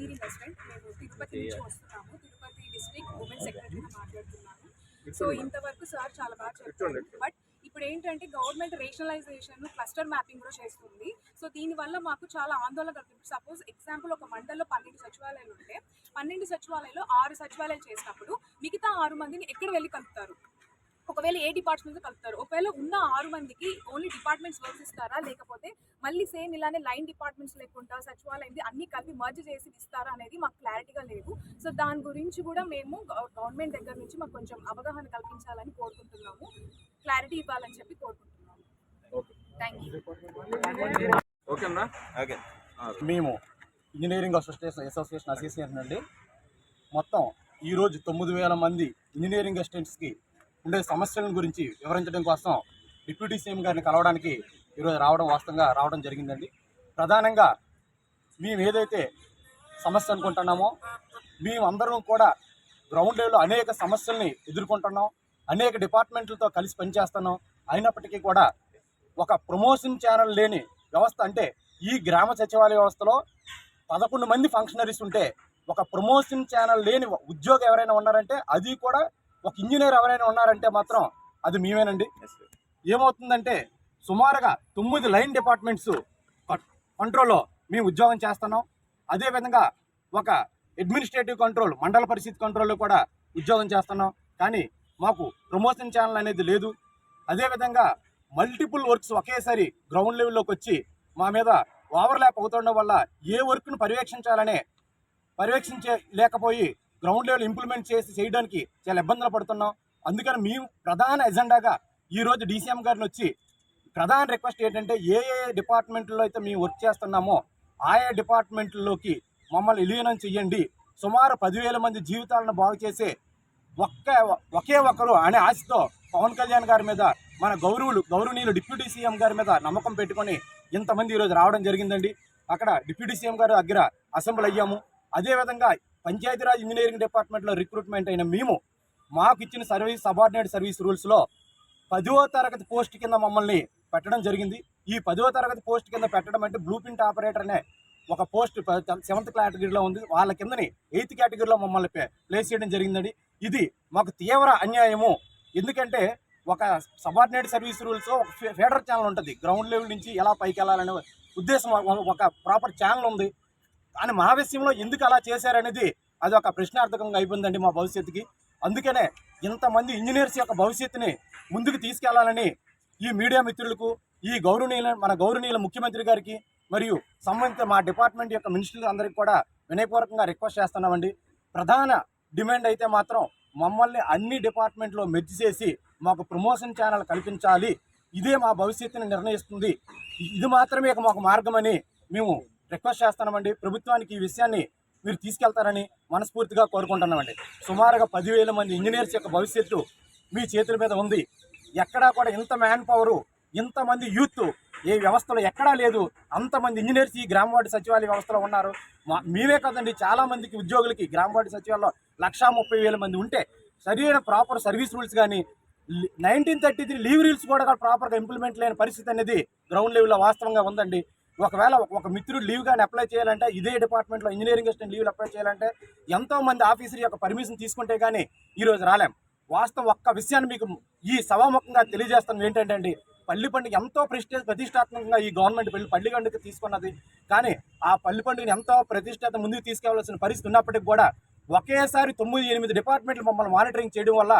Engineering assistant మేము తిరుపతి నుంచి వస్తున్నాము. తిరుపతి డిస్ట్రిక్ట్ ఉమెన్ సెక్రటరీగా మాట్లాడుతున్నాను. సో ఇంతవరకు సార్ చాలా బాగా చెప్పారు. బట్ ఇప్పుడు ఏంటంటే గవర్నమెంట్ రేషనలైజేషన్ క్లస్టర్ మ్యాపింగ్ కూడా చేస్తుంది. సో దీనివల్ల మాకు చాలా ఆందోళన కలుగుతుంది. సపోజ్ ఎగ్జాంపుల్ ఒక మండలంలో పన్నెండు సచివాలయాలు ఉంటే పన్నెండు సచివాలయాలు ఆరు సచివాలయాలు చేసినప్పుడు మిగతా ఆరు మందిని ఎక్కడ వెళ్ళి కలుపుతారు? ఒకవేళ ఏ డిపార్ట్మెంట్స్ కలుపుతారు? ఒకవేళ ఉన్న ఆరు మందికి ఓన్లీ డిపార్ట్మెంట్స్ వర్క్స్ ఇస్తారా? లేకపోతే మళ్ళీ సేమ్ ఇలానే లైన్ డిపార్ట్మెంట్స్ లేకుండా సచివాలయం అన్ని కలిపి మర్జ్ చేసి ఇస్తారా అనేది మాకు క్లారిటీగా లేదు. సో దాని గురించి కూడా మేము గవర్నమెంట్ దగ్గర నుంచి మాకు కొంచెం అవగాహన కల్పించాలని కోరుకుంటున్నాము. క్లారిటీ ఇవ్వాలని చెప్పి కోరుకుంటున్నాము. థ్యాంక్ యూ ఓకేనా ఓకే మేము ఇంజనీరింగ్ అసోసియేషన్ అసోసియేషన్ అసోసియేషన్ నుండి మొత్తం ఈరోజు తొమ్మిది వేల మంది ఇంజనీరింగ్ అసిస్టెంట్స్కి ఉండే సమస్యల గురించి వివరించడం కోసం డిప్యూటీ సీఎం గారిని కలవడానికి ఈరోజు రావడం వాస్తవంగా రావడం జరిగిందండి. ప్రధానంగా మేము ఏదైతే సమస్య అనుకుంటున్నామో మేము అందరం కూడా గ్రౌండ్ లెవెల్లో అనేక సమస్యల్ని ఎదుర్కొంటున్నాం అనేక డిపార్ట్మెంట్లతో కలిసి పనిచేస్తున్నాం. అయినప్పటికీ కూడా ఒక ప్రమోషన్ ఛానల్ లేని వ్యవస్థ అంటే ఈ గ్రామ సచివాలయ వ్యవస్థలో పదకొండు మంది ఫంక్షనరీస్ ఉంటే ఒక ప్రమోషన్ ఛానల్ లేని ఉద్యోగం ఎవరైనా ఉన్నారంటే అది కూడా ఒక ఇంజనీర్ ఎవరైనా ఉన్నారంటే మాత్రం అది మేమేనండి. ఏమవుతుందంటే సుమారుగా తొమ్మిది లైన్ డిపార్ట్మెంట్స్ కంట్రోల్లో మేము ఉద్యోగం చేస్తున్నాం. అదేవిధంగా ఒక అడ్మినిస్ట్రేటివ్ కంట్రోల్ మండల పరిస్థితి కంట్రోల్లో కూడా ఉద్యోగం చేస్తున్నాం. కానీ మాకు ప్రమోషన్ ఛానల్ అనేది లేదు. అదేవిధంగా మల్టిపుల్ వర్క్స్ ఒకేసారి గ్రౌండ్ లెవెల్లోకి వచ్చి మా మీద ఓవర్లాప్ అవుతుండడం వల్ల ఏ వర్క్ను పర్యవేక్షించాలనే పర్యవేక్షించే లేకపోయి గ్రౌండ్ లెవెల్ ఇంప్లిమెంట్ చేసి చేయడానికి చాలా ఇబ్బందులు పడుతున్నాం. అందుకని మేము ప్రధాన ఎజెండాగా ఈరోజు డీసీఎం గారిని వచ్చి ప్రధాన రిక్వెస్ట్ ఏంటంటే ఏ ఏ డిపార్ట్మెంట్లో అయితే మేము వర్క్ చేస్తున్నామో ఆయా డిపార్ట్మెంట్లోకి మమ్మల్ని విలీనం చేయండి సుమారు పదివేల మంది జీవితాలను బాగు చేసే ఒక్క ఒకే ఒక్కరు అనే ఆశతో పవన్ కళ్యాణ్ గారి మీద మన గౌరవులు గౌరవనీయులు డిప్యూటీ సీఎం గారి మీద నమ్మకం పెట్టుకొని ఇంతమంది ఈరోజు రావడం జరిగిందండి. అక్కడ డిప్యూటీ సీఎం గారి దగ్గర అసెంబ్లీ అయ్యాము. అదేవిధంగా పంచాయతీరాజ్ ఇంజనీరింగ్ డిపార్ట్మెంట్లో రిక్రూట్మెంట్ అయిన మేము మాకు ఇచ్చిన సర్వీస్ సబార్డినేట్ సర్వీస్ రూల్స్లో పదవ తరగతి పోస్ట్ కింద మమ్మల్ని పెట్టడం జరిగింది. ఈ పదవ తరగతి పోస్ట్ కింద పెట్టడం అంటే బ్లూ ప్రింట్ ఆపరేటర్ అనే ఒక పోస్ట్ సెవెంత్ కేటగిరీలో ఉంది. వాళ్ళ కిందని ఎయిత్ కేటగిరీలో మమ్మల్ని ప్లేస్ చేయడం జరిగిందండి. ఇది మాకు తీవ్ర అన్యాయము. ఎందుకంటే ఒక సబార్డినేట్ సర్వీస్ రూల్స్ ఒక ఫేడర్ ఛానల్ ఉంటుంది. గ్రౌండ్ లెవెల్ నుంచి ఎలా పైకి వెళ్ళాలనే ఉద్దేశం ఒక ప్రాపర్ ఛానల్ ఉంది. కానీ మా విషయంలో ఎందుకు అలా చేశారనేది అది ఒక ప్రశ్నార్థకంగా అయిపోయిందండి మా భవిష్యత్తుకి. అందుకనే ఇంతమంది ఇంజనీర్స్ యొక్క భవిష్యత్తుని ముందుకు తీసుకెళ్ళాలని ఈ మీడియా మిత్రులకు ఈ గౌరవనీయుల మన గౌరవనీయుల ముఖ్యమంత్రి గారికి మరియు సంబంధిత మా డిపార్ట్మెంట్ యొక్క మినిస్టర్లు అందరికీ కూడా వినయపూర్వకంగా రిక్వెస్ట్ చేస్తున్నామండి. ప్రధాన డిమాండ్ అయితే మాత్రం మమ్మల్ని అన్ని డిపార్ట్మెంట్లో మెర్జ్ చేసి మాకు ప్రమోషన్ ఛానల్ కల్పించాలి. ఇదే మా భవిష్యత్తుని నిర్ణయిస్తుంది. ఇది మాత్రమే మాకు మార్గమని మేము రిక్వెస్ట్ చేస్తున్నామండి ప్రభుత్వానికి ఈ విషయాన్ని మీరు తీసుకెళ్తారని మనస్ఫూర్తిగా కోరుకుంటున్నామండి. సుమారుగా పదివేల మంది ఇంజనీర్స్ యొక్క భవిష్యత్తు మీ చేతుల మీద ఉంది. ఎక్కడా కూడా ఇంత మ్యాన్ పవరు ఇంతమంది యూత్ ఏ వ్యవస్థలో ఎక్కడా లేదు. అంతమంది ఇంజనీర్స్ ఈ గ్రామ వార్డు సచివాలయ వ్యవస్థలో ఉన్నారు. మా- మేమే కదండి చాలామందికి ఉద్యోగులకి గ్రామ వార్డు సచివాలయంలో లక్షా ముప్పై వేల మంది ఉంటే సరైన ప్రాపర్ సర్వీస్ రూల్స్ కానీ nineteen thirty three leave rules కూడా ప్రాపర్గా ఇంప్లిమెంట్ లేని పరిస్థితి అనేది గ్రౌండ్ లెవెల్లో వాస్తవంగా ఉందండి. ఒకవేళ ఒక మిత్రుడు లీవ్ కానీ అప్లై చేయాలంటే ఇదే డిపార్ట్మెంట్లో ఇంజనీరింగ్ అసిస్టెంట్ లీవ్ అప్లై చేయాలంటే ఎంతో మంది ఆఫీసర్ యొక్క పర్మిషన్ తీసుకుంటే కానీ ఈరోజు రాలేం. వాస్తవం ఒక్క విషయాన్ని మీకు ఈ సభాముఖంగా తెలియజేస్తాను ఏంటంటే అండి పల్లి పండుగ ఎంతో ప్రతిష్ట ప్రతిష్టాత్మకంగా ఈ గవర్నమెంట్ పెళ్ళి పల్లి పండుగ తీసుకున్నది. కానీ ఆ పల్లి పండుగను ఎంతో ప్రతిష్టాత ముందుకు తీసుకెళ్ళాల్సిన పరిస్థితి ఉన్నప్పటికీ కూడా ఒకేసారి తొమ్మిది ఎనిమిది డిపార్ట్మెంట్లు మమ్మల్ని మానిటరింగ్ చేయడం వల్ల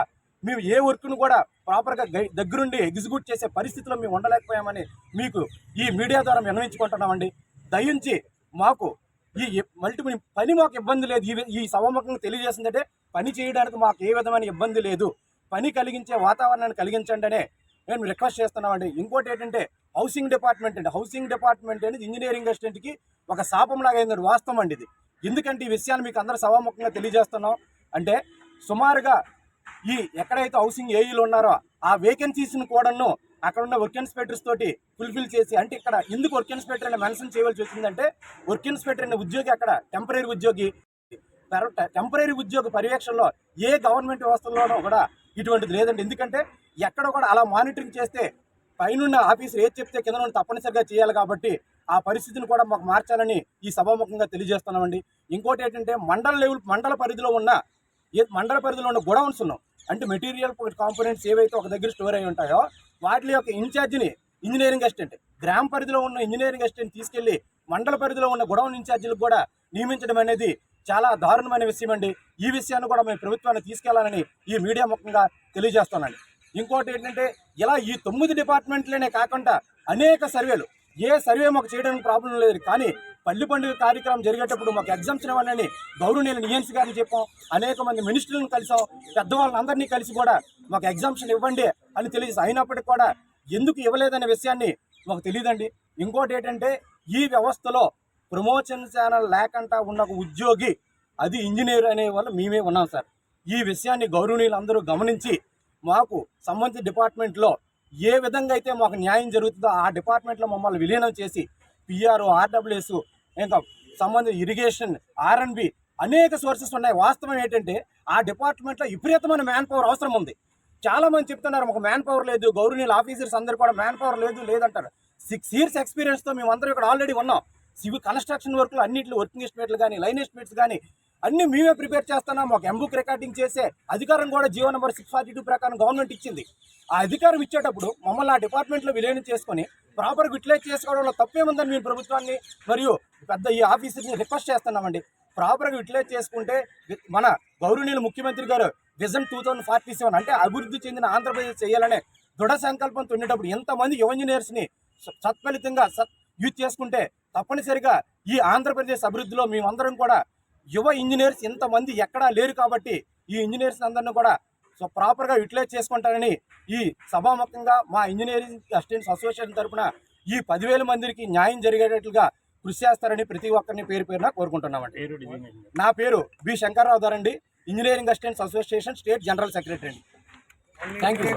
మేము ఏ వర్క్ను కూడా ప్రాపర్గా గై- దగ్గరుండి ఎగ్జిక్యూట్ చేసే పరిస్థితిలో మేము ఉండలేకపోయామని మీకు ఈ మీడియా ద్వారా విన్నవించుకుంటున్నామండి. దయించి మాకు ఈ మల్టిపుల్ పని మాకు ఇబ్బంది లేదు. ఈ ఈ సభాముఖంగా తెలియజేసిందంటే పని చేయడానికి మాకు ఏ విధమైన ఇబ్బంది లేదు. పని కలిగించే వాతావరణాన్ని కలిగించండి అనే మేము రిక్వెస్ట్ చేస్తున్నామండి. ఇంకోటి ఏంటంటే హౌసింగ్ డిపార్ట్మెంట్ అండి. హౌసింగ్ డిపార్ట్మెంట్ అనేది ఇంజనీరింగ్ అసిస్టెంట్కి ఒక శాపంలాగా అయింది వాస్తవం అండి ఇది. ఎందుకంటే ఈ విషయాన్ని మీకు అందరూ సభాముఖంగా తెలియజేస్తున్నాం. అంటే సుమారుగా ఈ ఎక్కడైతే హౌసింగ్ ఏఈలు ఉన్నారో ఆ వేకెన్సీస్ని కూడాను అక్కడ ఉన్న వర్క్ ఇన్స్పెక్టర్స్ తోటి ఫుల్ఫిల్ చేసి అంటే ఇక్కడ ఎందుకు వర్క్ ఇన్స్పెక్టర్ అని మెన్షన్ చేయవలసి వచ్చిందంటే వర్క్ ఇన్స్పెక్టర్ అనే ఉద్యోగి అక్కడ టెంపరీ ఉద్యోగి టెంపరీ ఉద్యోగ పర్యవేక్షణలో ఏ గవర్నమెంట్ వ్యవస్థల్లోనూ కూడా ఇటువంటిది లేదండి. ఎందుకంటే ఎక్కడ కూడా అలా మానిటరింగ్ చేస్తే పైనున్న ఆఫీసర్ ఏది చెప్తే కింద నుండి తప్పనిసరిగా చేయాలి కాబట్టి ఆ పరిస్థితిని కూడా మాకు మార్చాలని ఈ సభాముఖంగా తెలియజేస్తున్నామండి. ఇంకోటి ఏంటంటే మండల లెవెల్ మండల పరిధిలో ఉన్న ఏ మండల పరిధిలో ఉన్న గొడవన్స్ ఉన్నాం అంటే మెటీరియల్ కాంపోనెంట్స్ ఏవైతే ఒక దగ్గర స్టోర్ అయి ఉంటాయో వాటి యొక్క ఇన్ఛార్జిని ఇంజనీరింగ్ అసిస్టెంట్ గ్రామ పరిధిలో ఉన్న ఇంజనీరింగ్ అసిస్టెంట్ తీసుకెళ్ళి మండల పరిధిలో ఉన్న గొడవన్ ఇన్ఛార్జీలకు కూడా నియమించడం అనేది చాలా దారుణమైన విషయం అండి. ఈ విషయాన్ని కూడా మేము ప్రభుత్వాన్ని తీసుకెళ్ళాలని ఈ మీడియా ముఖంగా తెలియజేస్తున్నాను. ఇంకోటి ఏంటంటే ఇలా ఈ తొమ్మిది డిపార్ట్మెంట్లనే కాకుండా అనేక సర్వేలు ఏ సర్వే మాకు చేయడానికి ప్రాబ్లం లేదు. కానీ పల్లి పండుగ కార్యక్రమం జరిగేటప్పుడు మాకు ఎగ్జామ్షన్ ఇవ్వాలని గౌరవనీయులు నియన్స్ గారిని చెప్పాం. అనేక మంది మినిస్టర్లను కలిసాం. పెద్దవాళ్ళందరినీ కలిసి కూడా మాకు ఎగ్జామ్షన్ ఇవ్వండి అని తెలియజేసి అయినప్పటికీ కూడా ఎందుకు ఇవ్వలేదనే విషయాన్ని మాకు తెలియదండి. ఇంకోటి ఏంటంటే ఈ వ్యవస్థలో ప్రమోషన్ ఛానల్ లేకుండా ఉన్న ఒక ఉద్యోగి అది ఇంజనీర్ అనే వాళ్ళు మేమే ఉన్నాం సార్. ఈ విషయాన్ని గౌరవనీయులు అందరూ గమనించి మాకు సంబంధిత డిపార్ట్మెంట్లో ఏ విధంగా అయితే మాకు న్యాయం జరుగుతుందో ఆ డిపార్ట్మెంట్లో మమ్మల్ని విలీనం చేసి పిఆర్ ఆర్డబ్ల్యూఎస్ ఇంకా సంబంధిత ఇరిగేషన్ ఆర్ఎన్బి అనేక సోర్సెస్ ఉన్నాయి. వాస్తవం ఏంటంటే ఆ డిపార్ట్మెంట్లో విపరీతమైన మ్యాన్ పవర్ అవసరం ఉంది. చాలా మంది చెప్తున్నారు మాకు మ్యాన్ పవర్ లేదు గౌరవనీయుల ఆఫీసర్స్ అందరూ కూడా మ్యాన్ పవర్ లేదు లేదంటారు. సిక్స్ ఇయర్స్ ఎక్స్పీరియన్స్తో మేమందరం ఇక్కడ ఆల్రెడీ ఉన్నాం. సివిల్ కన్స్ట్రక్షన్ వర్క్లు అన్నింటిలో వర్కింగ్ ఎస్టిమేట్లు కానీ లైన్ ఎస్టిమేట్స్ కానీ అన్ని మేమే ప్రిపేర్ చేస్తున్నాం. మాకు ఎంబుక్ రికార్డింగ్ చేసే అధికారం కూడా GO number six forty two ప్రకారం గవర్నమెంట్ ఇచ్చింది. ఆ అధికారం ఇచ్చేటప్పుడు మమ్మల్ని ఆ డిపార్ట్మెంట్లో విలీనం చేసుకొని ప్రాపర్గా యూటిలైజ్ చేసుకోవడంలో తప్పేముందని మేము ప్రభుత్వాన్ని మరియు పెద్ద ఈ ఆఫీసర్ని రిక్వెస్ట్ చేస్తున్నామండి. ప్రాపర్గా యూటిలైజ్ చేసుకుంటే మన గౌరవనీయులు ముఖ్యమంత్రి గారు vision two thousand forty seven అంటే అభివృద్ధి చెందిన ఆంధ్రప్రదేశ్ చేయాలనే దృఢ సంకల్పంతో ఉండేటప్పుడు ఎంతమంది యువ ఇంజనీర్స్ని సత్ఫలితంగా సత్ యూజ్ చేసుకుంటే తప్పనిసరిగా ఈ ఆంధ్రప్రదేశ్ అభివృద్ధిలో మేమందరం కూడా యువ ఇంజనీర్స్ ఇంతమంది ఎక్కడా లేరు కాబట్టి ఈ ఇంజనీర్స్ అందరిని కూడా సో ప్రాపర్గా యూటిలైజ్ చేసుకుంటారని ఈ సభాముఖంగా మా ఇంజనీరింగ్ అసిస్టెంట్స్ అసోసియేషన్ తరపున ఈ పదివేల మందికి న్యాయం జరిగేటట్లుగా కృషి చేస్తారని ప్రతి ఒక్కరిని పేరు పేరున కోరుకుంటున్నామండి. నా పేరు బి శంకర్రావు గారండి engineering assistants association state general secretary అండి. Thank you